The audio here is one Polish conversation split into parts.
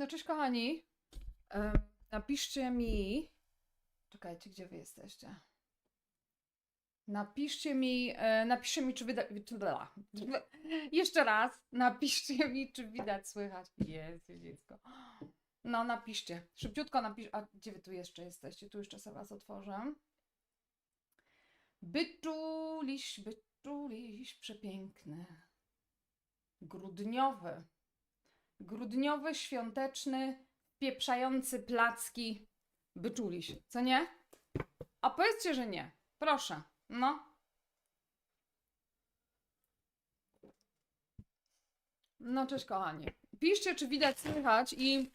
No cześć kochani. Napiszcie mi. Czekajcie, gdzie wy jesteście? Napiszcie mi, e, napiszcie mi, czy widać. Jeszcze raz. Napiszcie mi, czy widać, słychać. Jest, dziecko. No, napiszcie. Szybciutko napisz. A gdzie wy tu jeszcze jesteście? Tu jeszcze sobie was otworzę. Byczuliś, byczuliś, przepiękny. Grudniowy. Grudniowy, świąteczny, pieprzający placki byczuliś. Co nie? A powiedzcie, że nie. Proszę. No. No, cześć kochani. Piszcie, czy widać, słychać i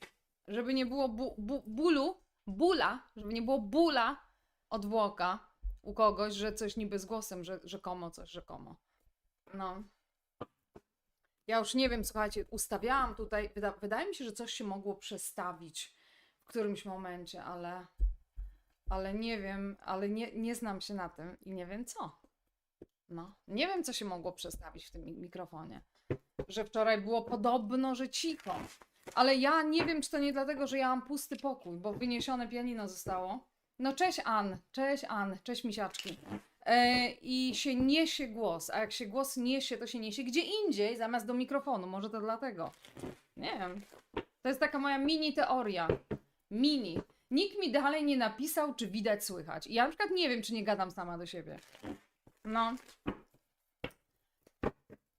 żeby nie było bu, bu, bólu, bóla, żeby nie było bóla od włoka u kogoś, że coś niby z głosem, że rzekomo coś, rzekomo. No. Ja już nie wiem, słuchajcie, ustawiałam tutaj, wyda, wydaje mi się, że coś się mogło przestawić w którymś momencie, ale, ale nie wiem, ale nie, nie znam się na tym i nie wiem co. No, nie wiem, co się mogło przestawić w tym mi- mikrofonie. Że wczoraj było podobno, że cicho. Ale ja nie wiem, czy to nie dlatego, że ja mam pusty pokój, bo wyniesione pianino zostało. No cześć Ann, cześć Ann, cześć misiaczki. E, I się niesie głos, a jak się głos niesie, to się niesie gdzie indziej, zamiast do mikrofonu. Może to dlatego. Nie wiem. To jest taka moja mini teoria. Mini. Nikt mi dalej nie napisał, czy widać, słychać. I ja na przykład nie wiem, czy nie gadam sama do siebie. No.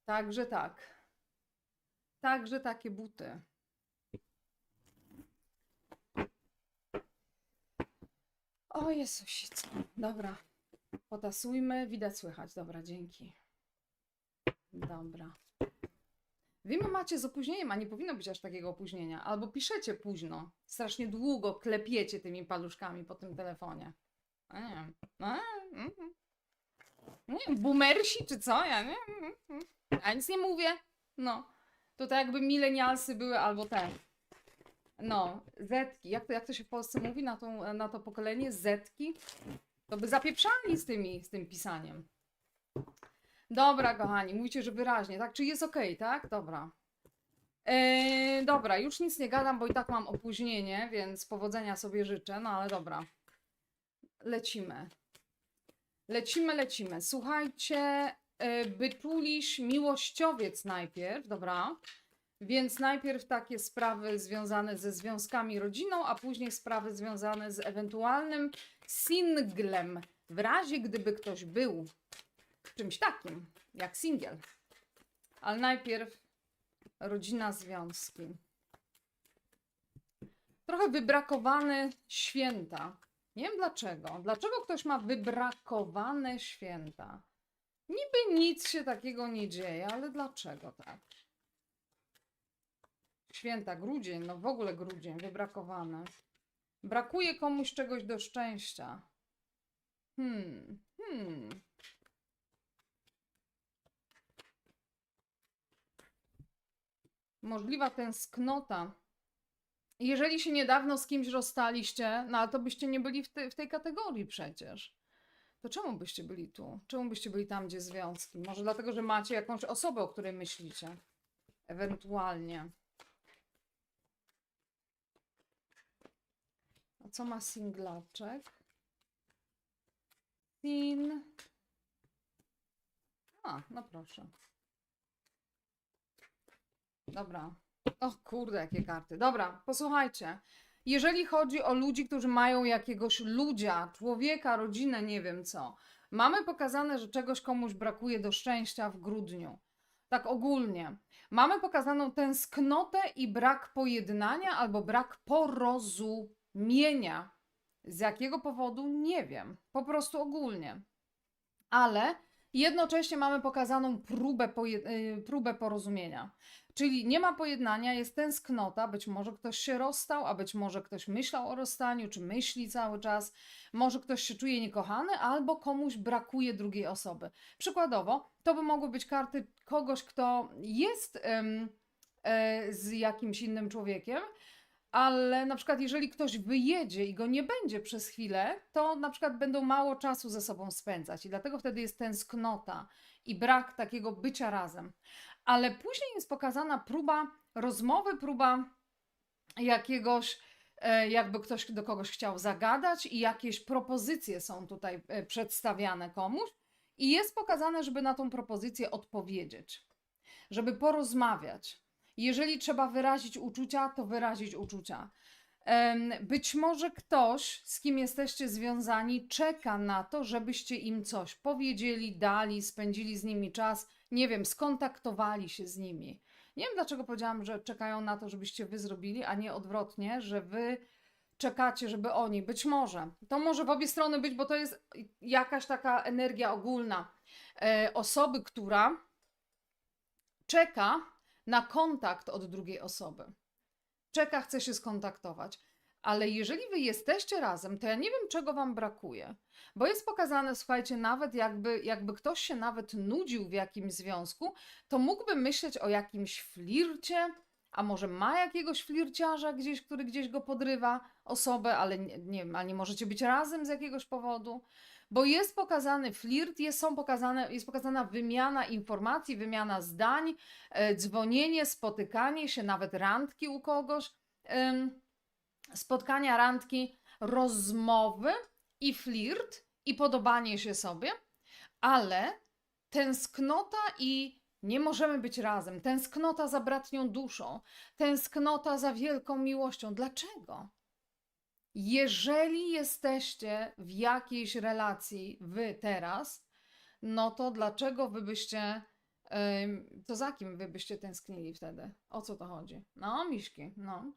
Także tak. Także takie buty. O Jezusico. Dobra. Potasujmy. Widać, słychać. Dobra, dzięki. Dobra. Wiem, macie z opóźnieniem, a nie powinno być aż takiego opóźnienia. Albo piszecie późno. Strasznie długo klepiecie tymi paluszkami po tym telefonie. A nie wiem. A, mhm. nie wiem, boomersi czy co? Ja nie wiem. Ja nic nie mówię. No. To tak jakby milenialsy były albo te. No, zetki. Jak to, jak to się w Polsce mówi na, tą, na to pokolenie? Zetki? To by zapieprzali z, tymi, z tym pisaniem. Dobra, kochani, mówicie, że wyraźnie, tak? Czy jest ok, tak? Dobra. Eee, dobra, już nic nie gadam, bo i tak mam opóźnienie, więc powodzenia sobie życzę, no ale dobra. Lecimy. Lecimy, lecimy. Słuchajcie, e, Bytuliś Miłościowiec najpierw, dobra? Więc najpierw takie sprawy związane ze związkami rodziną, a później sprawy związane z ewentualnym singlem. W razie gdyby ktoś był czymś takim, jak singiel. Ale najpierw rodzina, związki. Trochę wybrakowane święta. Nie wiem dlaczego. Dlaczego ktoś ma wybrakowane święta? Niby nic się takiego nie dzieje, ale dlaczego tak? Święta, grudzień, no w ogóle grudzień, wybrakowane. Brakuje komuś czegoś do szczęścia. Hmm, hmm. Możliwa tęsknota. Jeżeli się niedawno z kimś rozstaliście, no ale to byście nie byli w, te, w tej kategorii przecież. To czemu byście byli tu? Czemu byście byli tam, gdzie związki? Może dlatego, że macie jakąś osobę, o której myślicie. Ewentualnie. Co ma singlaczek? Sin. A, no proszę. Dobra. O kurde, jakie karty. Dobra, posłuchajcie. Jeżeli chodzi o ludzi, którzy mają jakiegoś ludzia, człowieka, rodzinę, nie wiem co, mamy pokazane, że czegoś komuś brakuje do szczęścia w grudniu. Tak ogólnie. Mamy pokazaną tęsknotę i brak pojednania albo brak porozumienia. Z jakiego powodu? Nie wiem. Po prostu ogólnie. Ale jednocześnie mamy pokazaną próbę, y, próbę porozumienia. Czyli nie ma pojednania, jest tęsknota, być może ktoś się rozstał, a być może ktoś myślał o rozstaniu, czy myśli cały czas, może ktoś się czuje niekochany, albo komuś brakuje drugiej osoby. Przykładowo, to by mogły być karty kogoś, kto jest em, e, z jakimś innym człowiekiem, ale na przykład jeżeli ktoś wyjedzie i go nie będzie przez chwilę, to na przykład będą mało czasu ze sobą spędzać i dlatego wtedy jest tęsknota i brak takiego bycia razem. Ale później jest pokazana próba rozmowy, próba jakiegoś, e, jakby ktoś do kogoś chciał zagadać i jakieś propozycje są tutaj e, przedstawiane komuś i jest pokazane, żeby na tą propozycję odpowiedzieć, żeby porozmawiać. Jeżeli trzeba wyrazić uczucia, to wyrazić uczucia. Być może ktoś, z kim jesteście związani, czeka na to, żebyście im coś powiedzieli, dali, spędzili z nimi czas, nie wiem, skontaktowali się z nimi. Nie wiem, dlaczego powiedziałam, że czekają na to, żebyście wy zrobili, a nie odwrotnie, że wy czekacie, żeby oni. Być może. To może w obie strony być, bo to jest jakaś taka energia ogólna e, osoby, która czeka na kontakt od drugiej osoby. Czeka, chce się skontaktować. Ale jeżeli wy jesteście razem, to ja nie wiem, czego wam brakuje. Bo jest pokazane, słuchajcie, nawet jakby, jakby ktoś się nawet nudził w jakimś związku, to mógłby myśleć o jakimś flircie, a może ma jakiegoś flirciarza gdzieś, który gdzieś go podrywa, osobę, ale nie, nie a nie możecie być razem z jakiegoś powodu. Bo jest pokazany flirt, jest, są pokazane, jest pokazana wymiana informacji, wymiana zdań, e, dzwonienie, spotykanie się, nawet randki u kogoś. Spotkania, randki, rozmowy i flirt i podobanie się sobie, ale tęsknota i nie możemy być razem, tęsknota za bratnią duszą, tęsknota za wielką miłością. Dlaczego? Jeżeli jesteście w jakiejś relacji, wy teraz, no to dlaczego wy byście, to za kim wy byście tęsknili wtedy? O co to chodzi? No, miśki, no.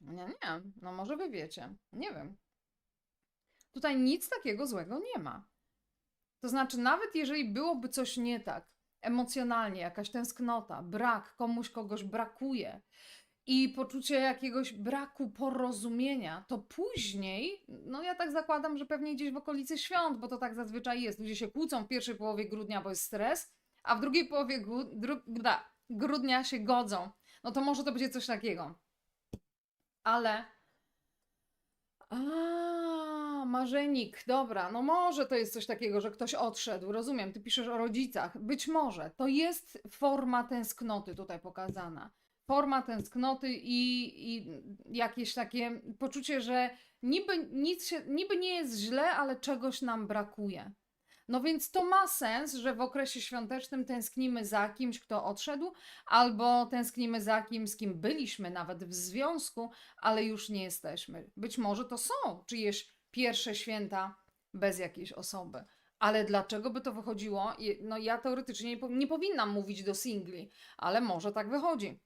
Nie, nie, no może wy wiecie. Nie wiem. Tutaj nic takiego złego nie ma. To znaczy, nawet jeżeli byłoby coś nie tak, emocjonalnie, jakaś tęsknota, brak, komuś kogoś brakuje i poczucie jakiegoś braku porozumienia, to później, no ja tak zakładam, że pewnie gdzieś w okolicy świąt, bo to tak zazwyczaj jest. Ludzie się kłócą w pierwszej połowie grudnia, bo jest stres, a w drugiej połowie gru- grudnia się godzą. No to może to będzie coś takiego. Ale. A, marzenik, dobra, no może to jest coś takiego, że ktoś odszedł, rozumiem, ty piszesz o rodzicach, być może, to jest forma tęsknoty tutaj pokazana. Forma tęsknoty i, i jakieś takie poczucie, że niby nic się, niby nie jest źle, ale czegoś nam brakuje. No więc to ma sens, że w okresie świątecznym tęsknimy za kimś, kto odszedł, albo tęsknimy za kimś, z kim byliśmy nawet w związku, ale już nie jesteśmy. Być może to są czyjeś pierwsze święta bez jakiejś osoby. Ale dlaczego by to wychodziło? No ja teoretycznie nie powinnam mówić do singli, ale może tak wychodzi.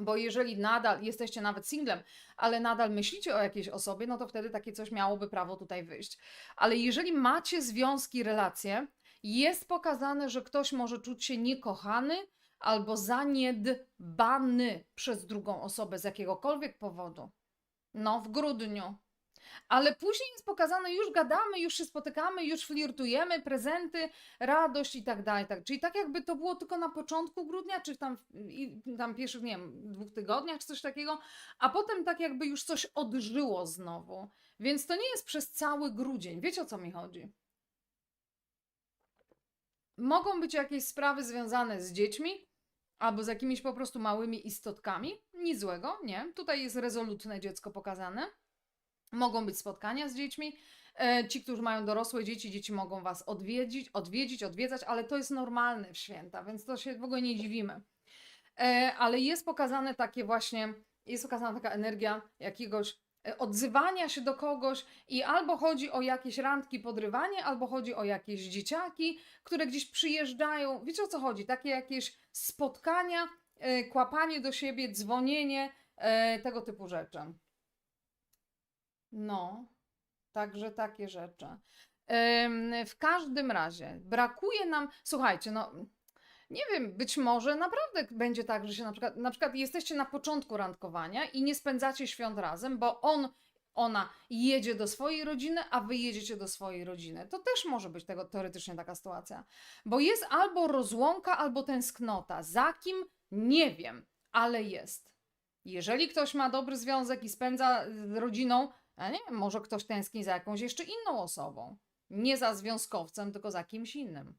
Bo jeżeli nadal jesteście nawet singlem, ale nadal myślicie o jakiejś osobie, no to wtedy takie coś miałoby prawo tutaj wyjść. Ale jeżeli macie związki, relacje, jest pokazane, że ktoś może czuć się niekochany albo zaniedbany przez drugą osobę z jakiegokolwiek powodu. No, w grudniu. Ale później jest pokazane, już gadamy, już się spotykamy, już flirtujemy, prezenty, radość i tak dalej. Tak. Czyli tak jakby to było tylko na początku grudnia, czy tam, i, tam pierwszych, nie wiem, dwóch tygodniach, czy coś takiego, a potem tak jakby już coś odżyło znowu. Więc to nie jest przez cały grudzień. Wiecie o co mi chodzi? Mogą być jakieś sprawy związane z dziećmi albo z jakimiś po prostu małymi istotkami. Nic złego, nie. Tutaj jest rezolutne dziecko pokazane. Mogą być spotkania z dziećmi. E, Ci, którzy mają dorosłe dzieci, dzieci mogą Was odwiedzić, odwiedzić, odwiedzać, ale to jest normalne w święta, więc to się w ogóle nie dziwimy. E, Ale jest pokazane takie właśnie, jest pokazana taka energia jakiegoś e, odzywania się do kogoś i albo chodzi o jakieś randki, podrywanie, albo chodzi o jakieś dzieciaki, które gdzieś przyjeżdżają. Wiecie o co chodzi? Takie jakieś spotkania, kłapanie do siebie, dzwonienie, tego typu rzeczy. No, także takie rzeczy. W każdym razie brakuje nam, słuchajcie, no nie wiem, być może naprawdę będzie tak, że się na przykład, na przykład jesteście na początku randkowania i nie spędzacie świąt razem, bo on, ona jedzie do swojej rodziny, a wy jedziecie do swojej rodziny. To też może być tego teoretycznie taka sytuacja. Bo jest albo rozłąka, albo tęsknota. Za kim? Nie wiem, ale jest. Jeżeli ktoś ma dobry związek i spędza z rodziną, a nie wiem, może ktoś tęskni za jakąś jeszcze inną osobą. Nie za związkowcem, tylko za kimś innym.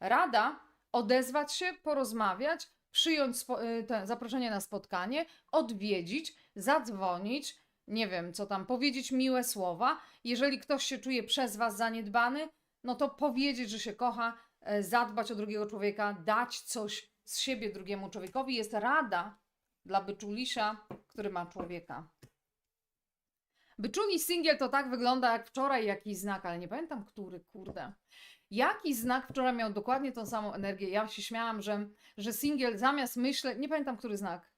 Rada odezwać się, porozmawiać, przyjąć y, zaproszenie na spotkanie, odwiedzić, zadzwonić, nie wiem, co tam, powiedzieć miłe słowa. Jeżeli ktoś się czuje przez Was zaniedbany, no to powiedzieć, że się kocha, e, zadbać o drugiego człowieka, dać coś z siebie drugiemu człowiekowi jest rada dla byczulisza, który ma człowieka. Byczuli singiel to tak wygląda jak wczoraj jakiś znak, ale nie pamiętam który, kurde. Jaki znak wczoraj miał dokładnie tą samą energię? Ja się śmiałam, że, że singiel zamiast myśleć, nie pamiętam który znak.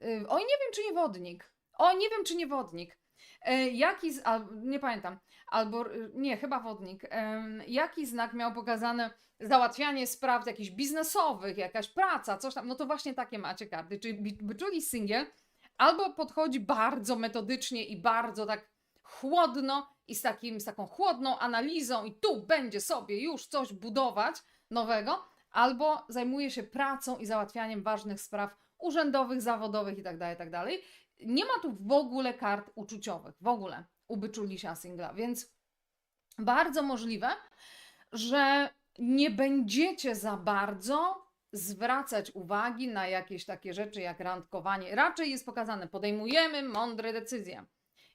Yy, oj, nie wiem czy niewodnik. O, nie wiem czy niewodnik. Yy, jaki, z, al, nie pamiętam, albo yy, nie, chyba wodnik. Jaki znak miał pokazane załatwianie spraw jakichś biznesowych, jakaś praca, coś tam. No to właśnie takie macie karty. Czyli byczuli singiel albo podchodzi bardzo metodycznie i bardzo tak chłodno i z, takim, z taką chłodną analizą i tu będzie sobie już coś budować nowego, albo zajmuje się pracą i załatwianiem ważnych spraw urzędowych, zawodowych itd., itd. Nie ma tu w ogóle kart uczuciowych, w ogóle u byczulisia singla, więc bardzo możliwe, że nie będziecie za bardzo zwracać uwagi na jakieś takie rzeczy jak randkowanie. Raczej jest pokazane, podejmujemy mądre decyzje.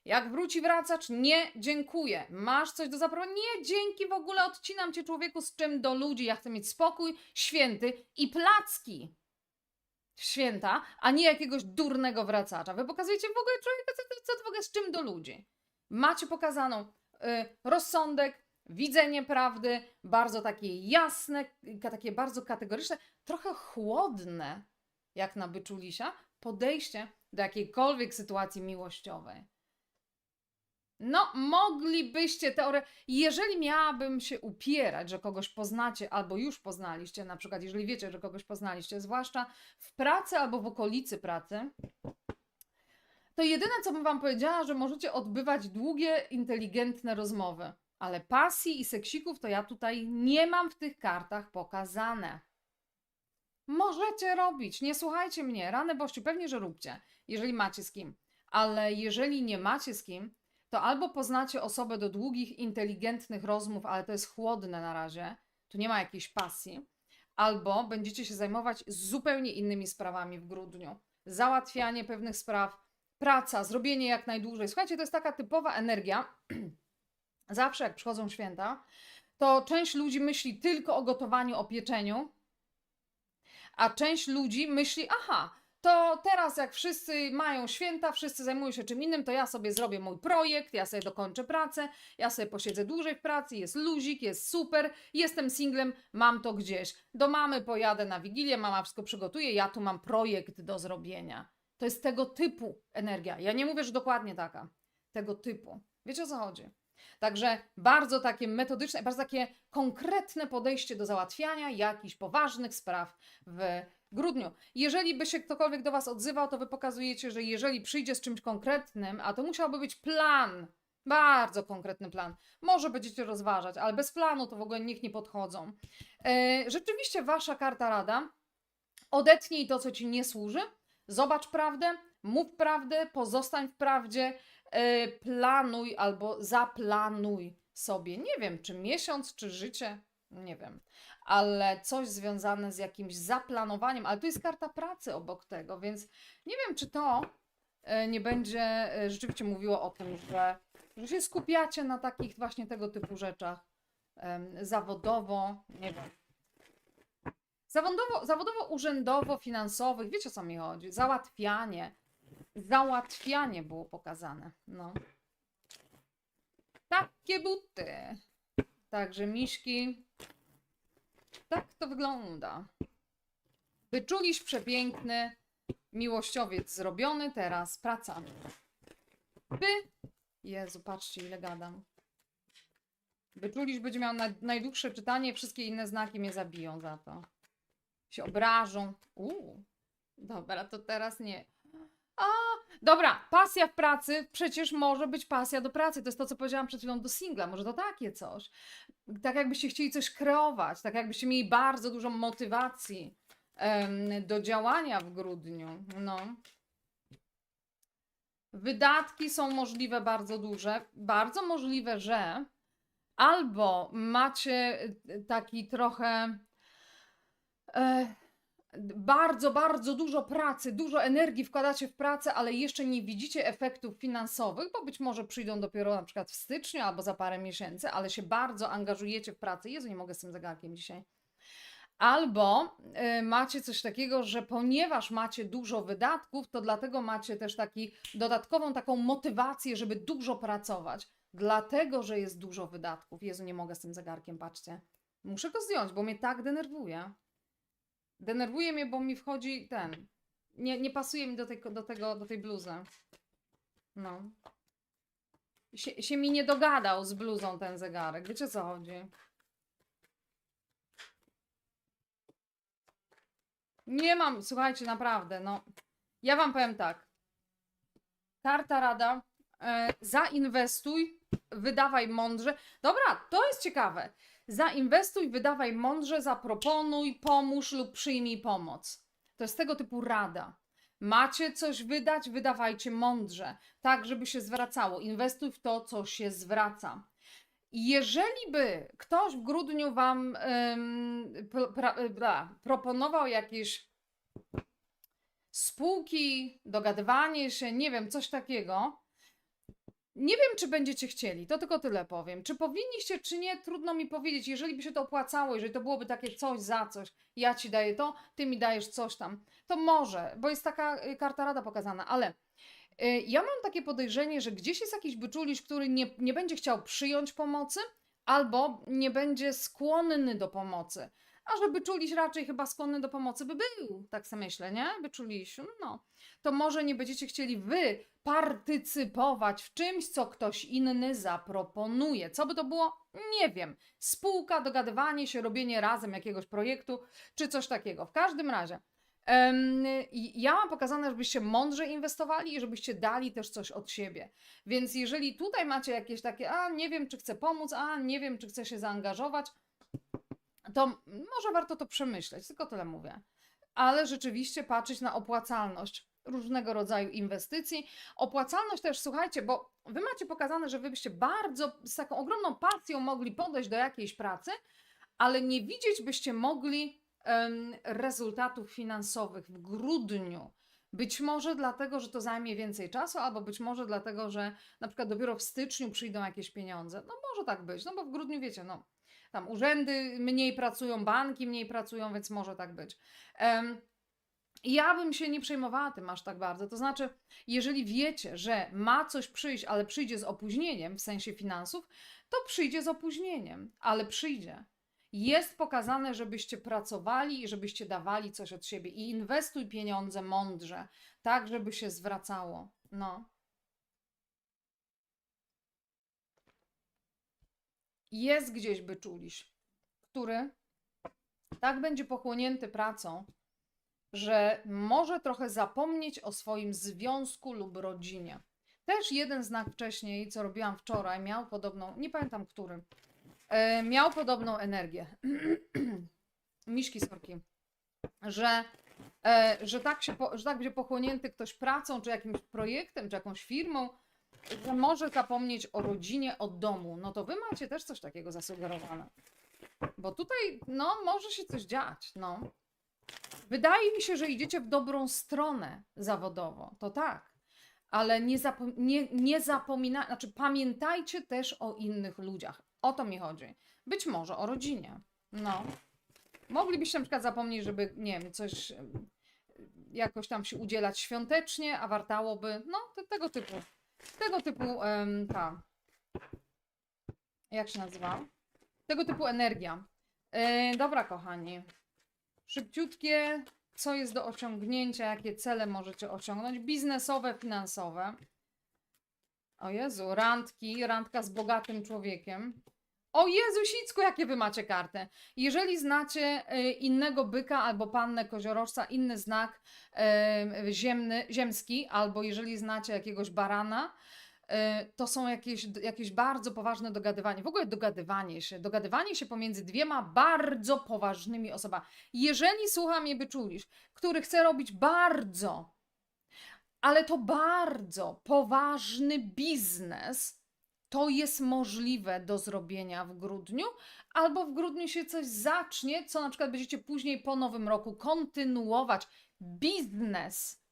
Jak wróci wracacz, nie dziękuję. Masz coś do zaproponowania? Nie, dzięki w ogóle odcinam cię człowieku z czym do ludzi. Ja chcę mieć spokój, święty i placki. Święta, a nie jakiegoś durnego wracacza. Wy pokazujecie w ogóle człowieka, co, co, w ogóle z czym do ludzi. Macie pokazaną y, rozsądek, widzenie prawdy, bardzo takie jasne, takie bardzo kategoryczne, trochę chłodne, jak na byczulisia, podejście do jakiejkolwiek sytuacji miłościowej. No, moglibyście teorię. Jeżeli miałabym się upierać, że kogoś poznacie albo już poznaliście, na przykład, jeżeli wiecie, że kogoś poznaliście, zwłaszcza w pracy albo w okolicy pracy, to jedyne, co bym Wam powiedziała, że możecie odbywać długie, inteligentne rozmowy. Ale pasji i seksików to ja tutaj nie mam w tych kartach pokazane. Możecie robić, nie słuchajcie mnie, rany bościu, pewnie, że róbcie, jeżeli macie z kim. Ale jeżeli nie macie z kim, to albo poznacie osobę do długich, inteligentnych rozmów, ale to jest chłodne na razie, tu nie ma jakiejś pasji, albo będziecie się zajmować zupełnie innymi sprawami w grudniu. Załatwianie pewnych spraw, praca, zrobienie jak najdłużej. Słuchajcie, to jest taka typowa energia. Zawsze jak przychodzą święta, to część ludzi myśli tylko o gotowaniu, o pieczeniu, a część ludzi myśli, aha, to teraz jak wszyscy mają święta, wszyscy zajmują się czym innym, to ja sobie zrobię mój projekt, ja sobie dokończę pracę, ja sobie posiedzę dłużej w pracy, jest luzik, jest super, jestem singlem, mam to gdzieś. Do mamy pojadę na Wigilię, mama wszystko przygotuje, ja tu mam projekt do zrobienia. To jest tego typu energia. Ja nie mówię, że dokładnie taka. Tego typu. Wiecie o co chodzi? Także bardzo takie metodyczne, bardzo takie konkretne podejście do załatwiania jakichś poważnych spraw w grudniu. Jeżeli by się ktokolwiek do Was odzywał, to Wy pokazujecie, że jeżeli przyjdzie z czymś konkretnym, a to musiałby być plan, bardzo konkretny plan, może będziecie rozważać, ale bez planu to w ogóle niech nie podchodzą. E, rzeczywiście Wasza karta rada, odetnij to, co Ci nie służy, zobacz prawdę, mów prawdę, pozostań w prawdzie, planuj albo zaplanuj sobie, nie wiem, czy miesiąc, czy życie, nie wiem, ale coś związane z jakimś zaplanowaniem, ale tu jest karta pracy obok tego, więc nie wiem, czy to e, nie będzie e, rzeczywiście mówiło o tym, że, że się skupiacie na takich właśnie tego typu rzeczach zawodowo, nie wiem. Zawodowo, zawodowo, urzędowo, finansowych, wiecie o co mi chodzi? Załatwianie. Załatwianie było pokazane. No. Takie buty. Także miśki. Tak to wygląda. Wyczuliś przepiękny miłościowiec zrobiony, teraz praca. By. Jezu, patrzcie ile gadam. Wyczuliś będzie miał naj, najdłuższe czytanie, wszystkie inne znaki mnie zabiją za to. Się obrażą. Uuu. Dobra, to teraz nie. Dobra, pasja w pracy przecież może być pasja do pracy. To jest to, co powiedziałam przed chwilą do singla. Może to takie coś. Tak jakbyście chcieli coś kreować, tak jakbyście mieli bardzo dużo motywacji do działania w grudniu. No. Wydatki są możliwe bardzo duże. Bardzo możliwe, że albo macie y, taki trochę e, bardzo, bardzo dużo pracy, dużo energii wkładacie w pracę, ale jeszcze nie widzicie efektów finansowych, bo być może przyjdą dopiero na przykład w styczniu albo za parę miesięcy, ale się bardzo angażujecie w pracę. Jezu, nie mogę z tym zegarkiem dzisiaj. Albo y, macie coś takiego, że ponieważ macie dużo wydatków, to dlatego macie też taki dodatkową taką motywację, żeby dużo pracować. Dlatego, że jest dużo wydatków. Jezu, nie mogę z tym zegarkiem, patrzcie. Muszę go zdjąć, bo mnie tak denerwuje. Denerwuje mnie, bo mi wchodzi ten. Nie, nie pasuje mi do, tej, do, tego, do tej bluzy. No. Sie, się mi nie dogadał z bluzą ten zegarek. Wiecie co chodzi? Nie mam, słuchajcie, naprawdę, no. Ja wam powiem tak. Karta rada. E, zainwestuj, wydawaj mądrze. Dobra, to jest ciekawe. Zainwestuj, wydawaj mądrze, zaproponuj, pomóż lub przyjmij pomoc. To jest tego typu rada. Macie coś wydać, wydawajcie mądrze, tak żeby się zwracało. Inwestuj w to, co się zwraca. Jeżeli by ktoś w grudniu Wam ym, pra, bla, proponował jakieś spółki, dogadywanie się, nie wiem, coś takiego, nie wiem, czy będziecie chcieli, to tylko tyle powiem. Czy powinniście, czy nie, trudno mi powiedzieć. Jeżeli by się to opłacało, jeżeli to byłoby takie coś za coś, ja ci daję to, ty mi dajesz coś tam, to może, bo jest taka y, karta rada pokazana, ale y, ja mam takie podejrzenie, że gdzieś jest jakiś byczuliś, który nie, nie będzie chciał przyjąć pomocy, albo nie będzie skłonny do pomocy. A żeby czuliś raczej chyba skłonny do pomocy by był, tak sobie myślę, nie? By czuliś, no. To może nie będziecie chcieli wy partycypować w czymś, co ktoś inny zaproponuje. Co by to było? Nie wiem. Spółka, dogadywanie się, robienie razem jakiegoś projektu, czy coś takiego. W każdym razie. ja mam pokazane, żebyście mądrze inwestowali i żebyście dali też coś od siebie. Więc jeżeli tutaj macie jakieś takie, a nie wiem, czy chcę pomóc, a nie wiem, czy chcę się zaangażować, to może warto to przemyśleć, tylko tyle mówię. Ale rzeczywiście patrzeć na opłacalność różnego rodzaju inwestycji. Opłacalność też, słuchajcie, bo wy macie pokazane, że wy byście bardzo z taką ogromną pasją mogli podejść do jakiejś pracy, ale nie widzieć byście mogli em, rezultatów finansowych w grudniu. Być może dlatego, że to zajmie więcej czasu, albo być może dlatego, że na przykład dopiero w styczniu przyjdą jakieś pieniądze. No może tak być, no bo w grudniu wiecie, no tam urzędy mniej pracują, banki mniej pracują, więc może tak być. Em, ja bym się nie przejmowała tym aż tak bardzo. To znaczy, jeżeli wiecie, że ma coś przyjść, ale przyjdzie z opóźnieniem w sensie finansów, to przyjdzie z opóźnieniem, ale przyjdzie. Jest pokazane, żebyście pracowali i żebyście dawali coś od siebie i inwestuj pieniądze mądrze, tak żeby się zwracało. No. Jest gdzieś byczuliś, który tak będzie pochłonięty pracą, że może trochę zapomnieć o swoim związku lub rodzinie. Też jeden znak wcześniej, co robiłam wczoraj, miał podobną, nie pamiętam który, e, miał podobną energię. Miszki sorki. Że, e, że, tak się po, że tak będzie pochłonięty ktoś pracą, czy jakimś projektem, czy jakąś firmą, że może zapomnieć o rodzinie, o domu. No to wy macie też coś takiego zasugerowane. Bo tutaj, no, może się coś dziać, no. Wydaje mi się, że idziecie w dobrą stronę zawodowo, to tak. Ale nie, zapo- nie, nie zapominajcie, znaczy pamiętajcie też o innych ludziach. O to mi chodzi. Być może o rodzinie. No. Moglibyście na przykład zapomnieć, żeby, nie wiem, coś jakoś tam się udzielać świątecznie, a wartałoby, no, te, tego typu, tego typu, em, ta, jak się nazywa? Tego typu energia. E, dobra, kochani. Szybciutkie, co jest do osiągnięcia, jakie cele możecie osiągnąć, biznesowe, finansowe. O Jezu, randki, randka z bogatym człowiekiem. O Jezu, Sicku, jakie wy macie kartę. Jeżeli znacie y, innego byka albo pannę koziorożca, inny znak y, ziemny, ziemski, albo jeżeli znacie jakiegoś barana, y, to są jakieś, jakieś bardzo poważne dogadywanie. W ogóle dogadywanie się, dogadywanie się pomiędzy dwiema bardzo poważnymi osobami. Jeżeli słucha mnie wyczulisz, który chce robić bardzo, ale to bardzo poważny biznes, To jest możliwe do zrobienia w grudniu, albo w grudniu się coś zacznie, co na przykład będziecie później po nowym roku kontynuować. Biznes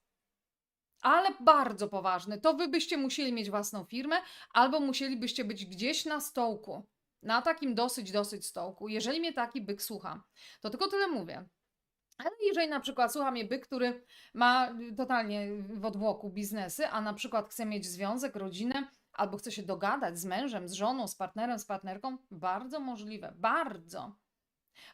ale bardzo poważny. To wy byście musieli mieć własną firmę, albo musielibyście być gdzieś na stołku. Na takim dosyć, dosyć stołku. Jeżeli mnie taki byk słucha, to tylko tyle mówię. Ale jeżeli na przykład słucha mnie byk, który ma totalnie w odwłoku biznesy, a na przykład chce mieć związek, rodzinę, albo chce się dogadać z mężem, z żoną, z partnerem, z partnerką, bardzo możliwe. Bardzo.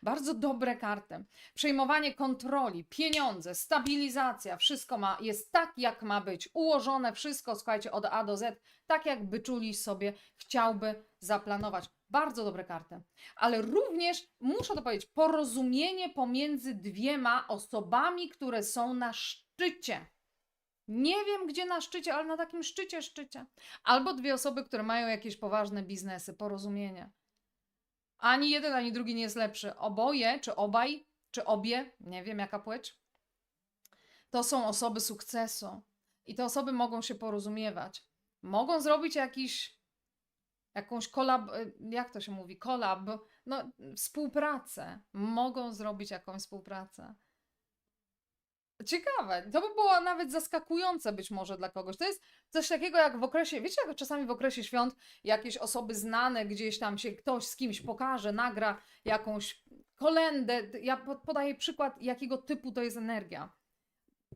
Bardzo dobre karty. Przejmowanie kontroli, pieniądze, stabilizacja, wszystko ma, jest tak, jak ma być. Ułożone wszystko, słuchajcie, od A do Z, tak jakby czuli sobie, chciałby zaplanować. Bardzo dobre karty. Ale również, muszę to powiedzieć, porozumienie pomiędzy dwiema osobami, które są na szczycie. Nie wiem, gdzie na szczycie, ale na takim szczycie, szczycie. Albo dwie osoby, które mają jakieś poważne biznesy, porozumienie. Ani jeden, ani drugi nie jest lepszy. Oboje, czy obaj, czy obie, nie wiem jaka płeć, to są osoby sukcesu. I te osoby mogą się porozumiewać. Mogą zrobić jakiś, jakąś kolab, jak to się mówi, kolab, no współpracę. Mogą zrobić jakąś współpracę. Ciekawe. To by było nawet zaskakujące być może dla kogoś. To jest coś takiego jak w okresie, wiecie, jak czasami w okresie świąt jakieś osoby znane gdzieś tam się ktoś z kimś pokaże, nagra jakąś kolendę. Ja po- podaję przykład, jakiego typu to jest energia.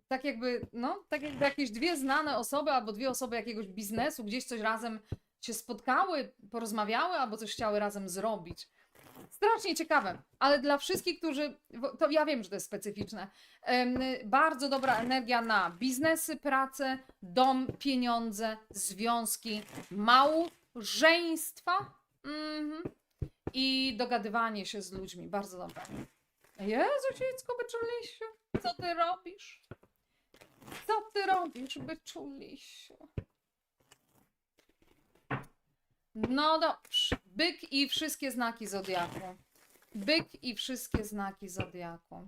Tak jakby, no, tak jakby jakieś dwie znane osoby albo dwie osoby jakiegoś biznesu gdzieś coś razem się spotkały, porozmawiały albo coś chciały razem zrobić. Strasznie ciekawe, ale dla wszystkich, którzy, to ja wiem, że to jest specyficzne, bardzo dobra energia na biznesy, pracę, dom, pieniądze, związki, małżeństwa mhm. i dogadywanie się z ludźmi. Bardzo dobre. Jezu, dziecko, byczulisiu, co ty robisz? Co ty robisz, byczulisiu? No dobrze. Byk i wszystkie znaki zodiaku. Byk i wszystkie znaki zodiaku.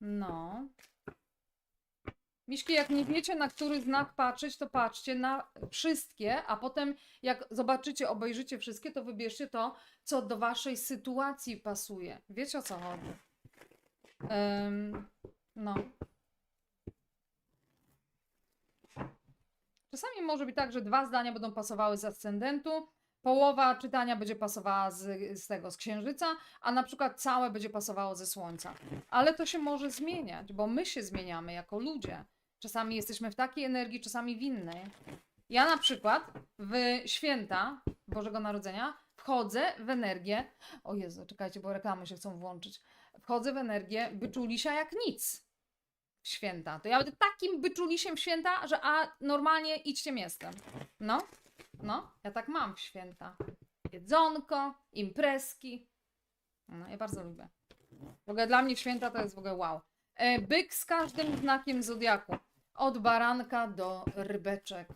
No. Miśki, jak nie wiecie, na który znak patrzeć, to patrzcie na wszystkie, a potem jak zobaczycie, obejrzycie wszystkie, to wybierzcie to, co do waszej sytuacji pasuje. Wiecie o co chodzi? Em, no. Czasami może być tak, że dwa zdania będą pasowały z ascendentu, połowa czytania będzie pasowała z, z tego, z księżyca, a na przykład całe będzie pasowało ze słońca. Ale to się może zmieniać, bo my się zmieniamy jako ludzie. Czasami jesteśmy w takiej energii, czasami w innej. Ja na przykład w święta Bożego Narodzenia wchodzę w energię. O Jezu, czekajcie, bo reklamy się chcą włączyć. Wchodzę w energię byczulisia jak nic święta. To ja będę takim byczulisiem święta, że a normalnie idźcie miastem. No, no, ja tak mam w święta. Jedzonko, imprezki. No, ja bardzo lubię. W ogóle dla mnie święta to jest w ogóle wow. E, Byk z każdym znakiem zodiaku. Od baranka do rybeczek.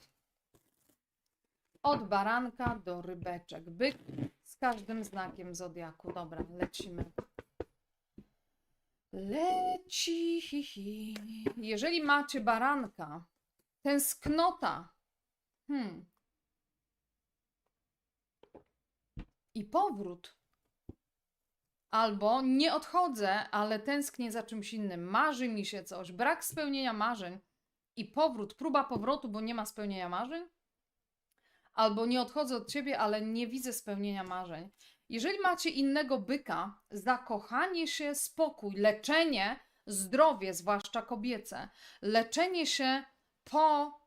Od baranka do rybeczek. Byk z każdym znakiem zodiaku. Dobra, lecimy. Leci. Jeżeli macie baranka, tęsknota. Hmm. I powrót. Albo nie odchodzę, ale tęsknię za czymś innym. Marzy mi się coś, brak spełnienia marzeń i powrót, próba powrotu, bo nie ma spełnienia marzeń. Albo nie odchodzę od ciebie, ale nie widzę spełnienia marzeń. Jeżeli macie innego byka, zakochanie się, spokój, leczenie, zdrowie, zwłaszcza kobiece, leczenie się po,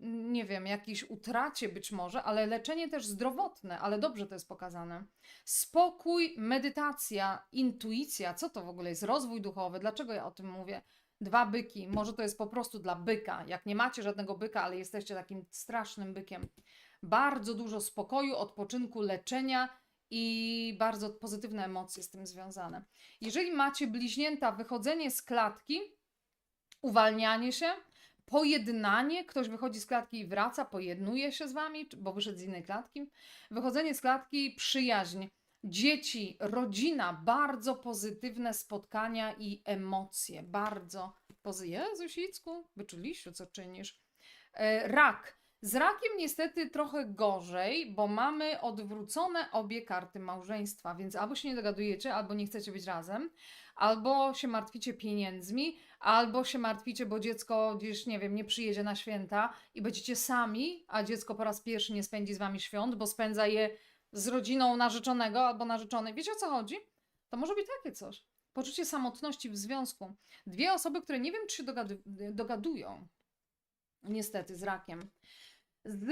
nie wiem, jakiejś utracie być może, ale leczenie też zdrowotne, ale dobrze to jest pokazane. Spokój, medytacja, intuicja, co to w ogóle jest? Rozwój duchowy, dlaczego ja o tym mówię? Dwa byki, może to jest po prostu dla byka. Jak nie macie żadnego byka, ale jesteście takim strasznym bykiem. Bardzo dużo spokoju, odpoczynku, leczenia i bardzo pozytywne emocje z tym związane. Jeżeli macie bliźnięta, wychodzenie z klatki, uwalnianie się, pojednanie, ktoś wychodzi z klatki i wraca, pojednuje się z wami, bo wyszedł z innej klatki. Wychodzenie z klatki, przyjaźń, dzieci, rodzina, bardzo pozytywne spotkania i emocje, bardzo pozytywne. Jezu, Sicku, wyczulisiu, co czynisz. E, Rak. Z rakiem niestety trochę gorzej, bo mamy odwrócone obie karty małżeństwa, więc albo się nie dogadujecie, albo nie chcecie być razem, albo się martwicie pieniędzmi, albo się martwicie, bo dziecko gdzieś, nie wiem, nie przyjedzie na święta i będziecie sami, a dziecko po raz pierwszy nie spędzi z wami świąt, bo spędza je z rodziną narzeczonego albo narzeczonej. Wiecie o co chodzi? To może być takie coś. Poczucie samotności w związku. Dwie osoby, które nie wiem, czy się dogadują, niestety, z rakiem. Z,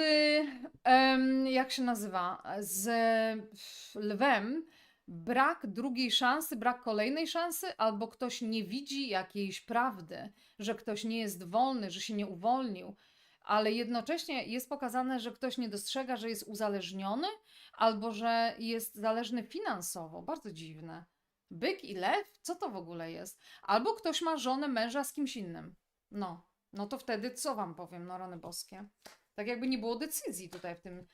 jak się nazywa, z lwem, brak drugiej szansy, brak kolejnej szansy, albo ktoś nie widzi jakiejś prawdy, że ktoś nie jest wolny, że się nie uwolnił, ale jednocześnie jest pokazane, że ktoś nie dostrzega, że jest uzależniony, albo że jest zależny finansowo. Bardzo dziwne. Byk i lew? Co to w ogóle jest? Albo ktoś ma żonę, męża z kimś innym. No, no to wtedy co wam powiem, no rany boskie? Tak jakby nie było decyzji tutaj w tym,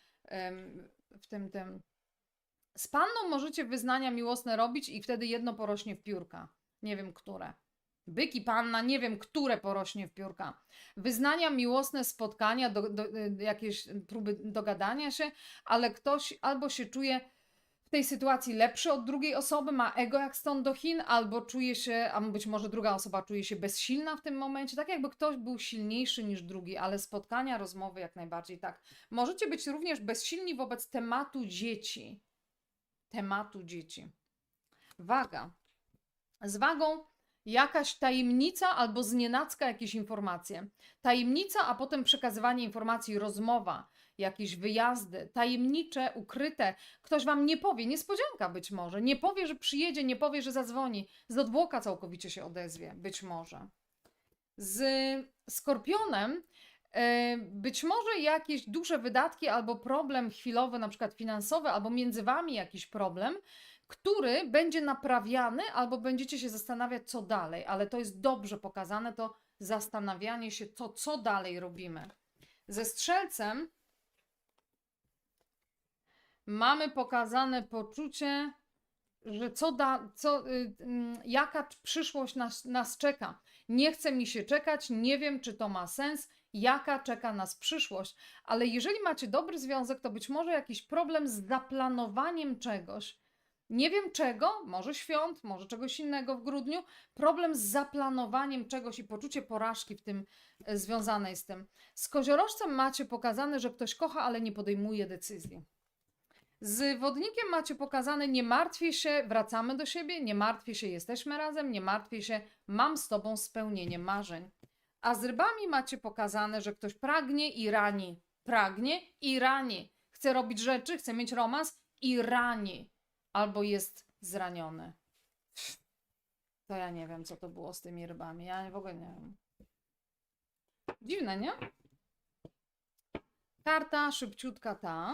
w tym, tym. Z panną możecie wyznania miłosne robić i wtedy jedno porośnie w piórka. Nie wiem, które. Byk i panna, nie wiem, które porośnie w piórka. Wyznania miłosne, spotkania, do, do, jakieś próby dogadania się, ale ktoś albo się czuje w tej sytuacji lepszy od drugiej osoby, ma ego jak stąd do Chin, albo czuje się, a być może druga osoba czuje się bezsilna w tym momencie, tak jakby ktoś był silniejszy niż drugi, ale spotkania, rozmowy jak najbardziej tak. Możecie być również bezsilni wobec tematu dzieci. Tematu dzieci. Waga. Z wagą jakaś tajemnica albo znienacka jakieś informacje. Tajemnica, a potem przekazywanie informacji, rozmowa, jakieś wyjazdy, tajemnicze, ukryte. Ktoś wam nie powie, niespodzianka być może, nie powie, że przyjedzie, nie powie, że zadzwoni, z odwłoka całkowicie się odezwie, być może. Z skorpionem e, być może jakieś duże wydatki albo problem chwilowy, na przykład finansowy, albo między wami jakiś problem, który będzie naprawiany, albo będziecie się zastanawiać, co dalej, ale to jest dobrze pokazane, to zastanawianie się, to co dalej robimy. Ze strzelcem mamy pokazane poczucie, że co da, co, y, mm, jaka przyszłość nas, nas czeka. Nie chce mi się czekać, nie wiem, czy to ma sens, jaka czeka nas przyszłość, ale jeżeli macie dobry związek, to być może jakiś problem z zaplanowaniem czegoś. Nie wiem czego, może świąt, może czegoś innego w grudniu. Problem z zaplanowaniem czegoś i poczucie porażki w tym e, związane z tym. Z koziorożcem macie pokazane, że ktoś kocha, ale nie podejmuje decyzji. Z wodnikiem macie pokazane, nie martwię się, wracamy do siebie, nie martwię się, jesteśmy razem, nie martwię się, mam z tobą spełnienie marzeń. A z rybami macie pokazane, że ktoś pragnie i rani. Pragnie i rani. Chce robić rzeczy, chce mieć romans i rani. Albo jest zraniony. To ja nie wiem, co to było z tymi rybami. Ja w ogóle nie wiem. Dziwne, nie? Karta szybciutka ta.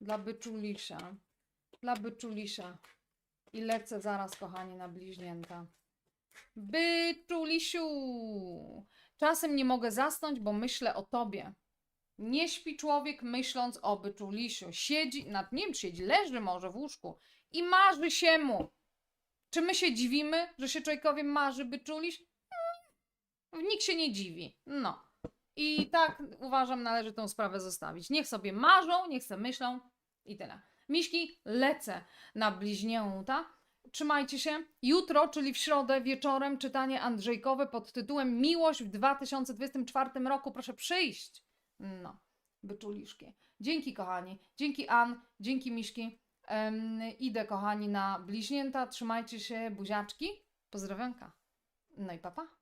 Dla byczulisia. Dla byczulisia. I lecę zaraz, kochani, na bliźnięta. Byczulisiu! Czasem nie mogę zasnąć, bo myślę o tobie. Nie śpi człowiek myśląc o byczulisiu. Siedzi, nad nim siedzi, leży może w łóżku i marzy się mu. Czy my się dziwimy, że się człowiekowi marzy byczuliś? Mm, Nikt się nie dziwi. No. I tak uważam, należy tą sprawę zostawić. Niech sobie marzą, niech sobie myślą i tyle. Miśki, lecę na bliźnięta. Trzymajcie się. Jutro, czyli w środę wieczorem, czytanie Andrzejkowe pod tytułem Miłość w 2024 roku. Proszę przyjść. No, byczuliszki. Dzięki, kochani. Dzięki, An. Dzięki, Miśki. Em, idę, kochani, na bliźnięta. Trzymajcie się, buziaczki. Pozdrowionka. No i papa.